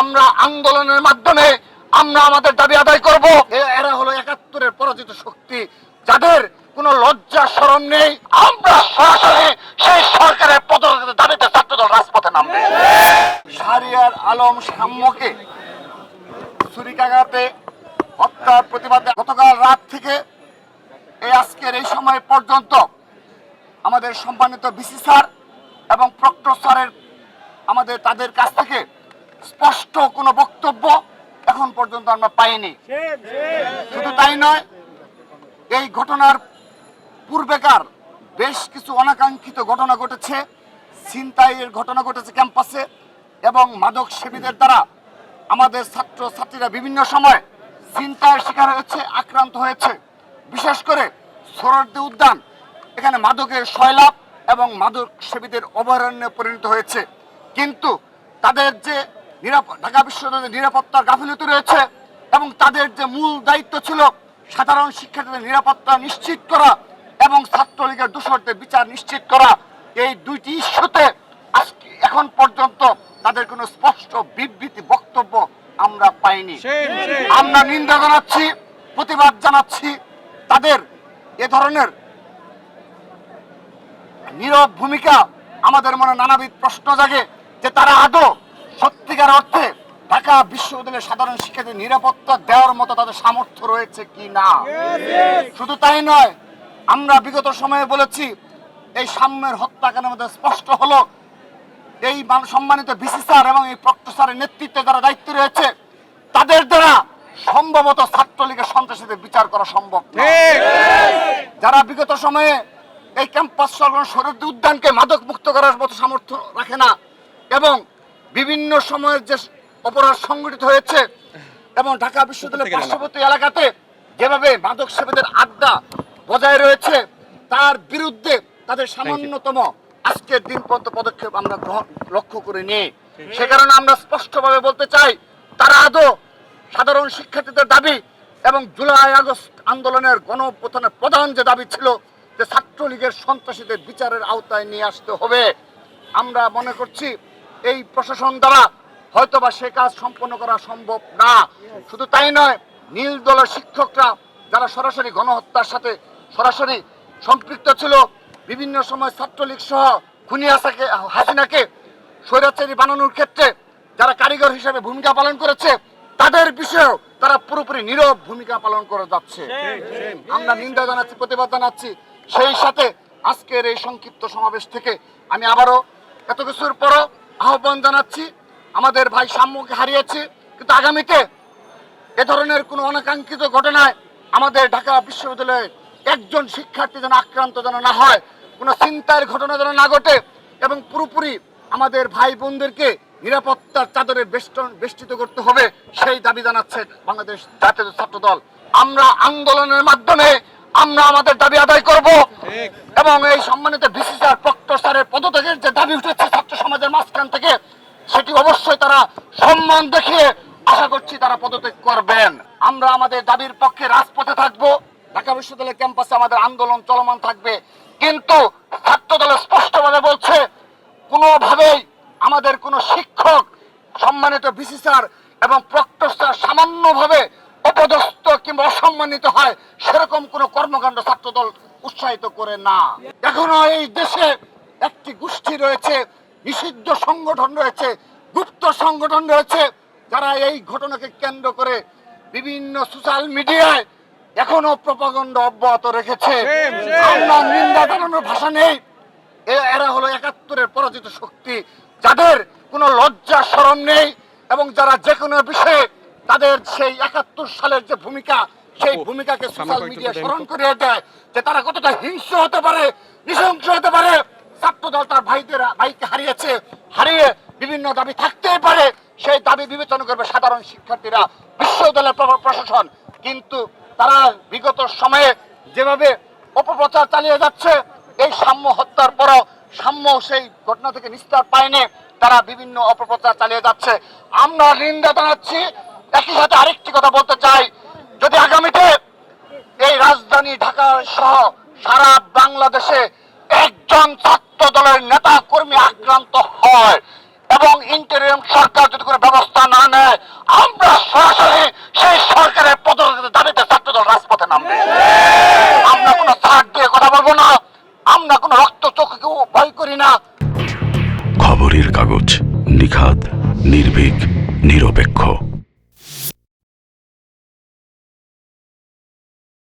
আমরা আন্দোলনের মাধ্যমে আমরা আমাদের দাবি আদায় করব। এরা হলো একাত্তরের পরাজিত শক্তি যাদের কোনো লজ্জা শরম নেই। আমরা সরাসরি সেই সরকারের পদত্যাগের দাবিতে ছাত্রদল রাজপথে নামবে। শাহরিয়ার আলম সাম্যকে ছুরিকাঘাতে হত্যার প্রতিবাদে গতকাল রাত থেকে এই আজকের এই সময় পর্যন্ত আমাদের সম্মানিত বিসি স্যার এবং প্রক্টর স্যারের আমাদের তাদের কাছ থেকে স্পষ্ট কোনো বক্তব্য এখন পর্যন্ত আমরা পাইনি। শুধু তাই নয়, এই ঘটনার পূর্বেকার বেশ কিছু অনাকাঙ্ক্ষিত ঘটনা ঘটেছে। ছিনতাইয়ের ঘটনা ঘটেছে ক্যাম্পাসে এবং মাদক সেবীদের দ্বারা আমাদের ছাত্র ছাত্রীরা বিভিন্ন সময় ছিনতাইয়ের শিকার হয়েছে, আক্রান্ত হয়েছে। বিশেষ করে সরদ্দি উদ্যান, এখানে মাদকের শৈলাভ এবং মাদক সেবীদের অভয়ারণ্যে পরিণত হয়েছে। কিন্তু তাদের যে ঢাকা বিশ্ববিদ্যালয়ের নিরাপত্তার গাফিলতি রয়েছে এবং তাদের যে মূল দায়িত্ব ছিল সাধারণ শিক্ষার্থীদের নিরাপত্তা নিশ্চিত করা এবং ছাত্রলীগের দোষরদের বিচার নিশ্চিত করা এই দুইটি ইস্যুতে আজকে এখন পর্যন্ত তাদের কোনো স্পষ্ট বিবৃতি বক্তব্য আমরা পাইনি। আমরা নিন্দা জানাচ্ছি প্রতিবাদ জানাচ্ছি তাদের এ ধরনের নীরব ভূমিকা আমাদের মনে নানাবিধ প্রশ্ন জাগে যে তারা আদৌ সত্যিকার অর্থে ঢাকা বিশ্ববিদ্যালয়ের সাধারণ শিক্ষার্থীদের নিরাপত্তা দেওয়ার মতো তাদের সামর্থ্য রয়েছে কি না শুধু তাই নয়, আমরা বিগত সময়ে বলেছি, এই সাম্যের হত্যাকাণ্ডের মধ্যে স্পষ্ট হলো, এই মান- সম্মানিত বিসি স্যার এবং এই প্রক্ট স্যারের নেতৃত্বে যারা দায়িত্ব রয়েছে, তাদের দ্বারা সম্ভবত ছাত্রলীগের সন্ত্রাসীদের বিচার করা সম্ভব। যারা বিগত সময়ে এই ক্যাম্পাস সংলগ্ন শরীর উদ্যানকে মাদক মুক্ত করার মতো সামর্থ্য রাখে না, এবং বিভিন্ন সময়ের যে অপরাধ সংগঠিত হয়েছে এবং ঢাকা বিশ্ববিদ্যালয়ের পার্শ্ববর্তী এলাকাতে যেভাবে মাদক সেবীদের আড্ডা বজায় রয়েছে তার বিরুদ্ধে তাদের সামান্যতম আজকের দিন পর্যন্ত পদক্ষেপ আমরা গ্রহণ লক্ষ্য করে নিই সে কারণে আমরা স্পষ্টভাবে বলতে চাই তারা আদৌ সাধারণ শিক্ষার্থীদের দাবি এবং জুলাই আগস্ট আন্দোলনের গণপ্রথানের প্রধান যে দাবি ছিল যে ছাত্রলীগের সন্ত্রাসীদের বিচারের আওতায় নিয়ে আসতে হবে। আমরা মনে করছি এই প্রশাসন দ্বারা হয়তোবা সে কাজ সম্পন্ন করা সম্ভব না। শুধু তাই নয়, নীল দলের শিক্ষকরা যারা সরাসরি গণহত্যার সাথে সরাসরি সম্পৃক্ত ছিল, বিভিন্ন সময় ছাত্রলীগ সহ খুনি হাসাকে হাসিনাকে স্বৈরাচারী বানানোর ক্ষেত্রে যারা কারিগর হিসেবে ভূমিকা পালন করেছে, তাদের বিষয়েও তারা পুরোপুরি নীরব ভূমিকা পালন করে যাচ্ছে। আমরা নিন্দা জানাচ্ছি, প্রতিবাদ জানাচ্ছি। সেই সাথে আজকের এই সংক্ষিপ্ত সমাবেশ থেকে আমি আবারও এত কিছুর পরও আহ্বান জানাচ্ছি। আমাদের ভাই সাম্যকে হারিয়েছি কিন্তু আগামীতে এ ধরনের কোনো অনাকাঙ্ক্ষিত ঘটনায় আমাদের ঢাকা বিশ্ববিদ্যালয়ে একজন শিক্ষার্থী যেন আক্রান্ত যেন না হয় কোনো চিন্তার ঘটনা যেন না ঘটে এবং পুরোপুরি আমাদের ভাই বোনদেরকে নিরাপত্তার চাদরে বেষ্টন বেষ্টিত করতে হবে সেই দাবি জানাচ্ছে বাংলাদেশ জাতীয় ছাত্র দল। আমরা আন্দোলনের মাধ্যমে আমরা আমাদের দাবি আদায় করব এবং এই সম্মানিত বিসিসিআর প্রক্টর স্যারের পদত্যাগের যে দাবি উঠেছে সমাজের মাঝখান থেকে, সেটি অবশ্যই তারা সম্মান দেখিয়ে আশা করছি তারা পদত্যাগ করবেন। আমরা আমাদের দাবির পক্ষে রাজপথে থাকব। ঢাকা বিশ্ববিদ্যালয় ক্যাম্পাসে আমাদের আন্দোলন চলমান থাকবে। কিন্তু ছাত্র দল স্পষ্টভাবে বলছে, কোনোভাবেই আমাদের কোনো শিক্ষক, সম্মানিত বিসি স্যার এবং প্রক্টর সামান্যভাবে অপদস্থ কিংবা অসম্মানিত হয়, সেরকম কোনো কর্মকাণ্ড ছাত্রদল উৎসাহিত করে না। এখনও এই দেশে একটি গোষ্ঠী রয়েছে নিষিদ্ধ সংগঠন রয়েছে গুপ্ত সংগঠন রয়েছে যারা এই ঘটনাকে কেন্দ্র করে বিভিন্ন সোশ্যাল মিডিয়ায় এখনও প্রপাগন্ড অব্যাহত রেখেছে। আমরা নিন্দা জানানোর ভাষা নেই। এরা হলো একাত্তরের পরাজিত শক্তি যাদের কোনো লজ্জা শরম নেই এবং যারা যে কোনো বিষয়ে তাদের সেই একাত্তর সালের যে ভূমিকা সেই ভূমিকাকে সোশ্যাল মিডিয়া স্মরণ করে দেয় যে তারা কতটা হিংস্র হতে পারে নৃশংস হতে পারে। ছাত্র দল তার ভাইদের, ভাইকে হারিয়েছে, হারিয়ে বিভিন্ন দাবি থাকতেই পারে। সেই দাবি বিবেচনা করবে সাধারণ শিক্ষার্থীরা, বিশ্ববিদ্যালয়ের প্রশাসন। কিন্তু তারা বিগত সময়ে যেভাবে অপপ্রচার চালিয়ে যাচ্ছে, এই সাম্য হত্যার পরও সাম্য সেই ঘটনা থেকে নিস্তার পায়নি। তারা বিভিন্ন অপপ্রচার চালিয়ে যাচ্ছে। আমরা নিন্দা জানাচ্ছি। একই সাথে আরেকটি কথা বলতে চাই। যদি আগামীতে এই রাজধানী ঢাকা সহ সারা বাংলাদেশে একজন ছাত্র দলের নেতা কর্মী আক্রান্ত হয় এবং ইন্টারিয়াম সরকার যদি কোনো ব্যবস্থা না নেয়, আমরা সরাসরি সেই সরকারের পদক্ষেপের দাবিতে ছাত্র দল রাজপথে নামবে। আমরা কোনো সার দিয়ে কথা বলব না। আমরা কোনো রক্ত চোখকে ভয় করি না। খবরের কাগজ নিখাদ, নির্ভীক, নিরপেক্ষ।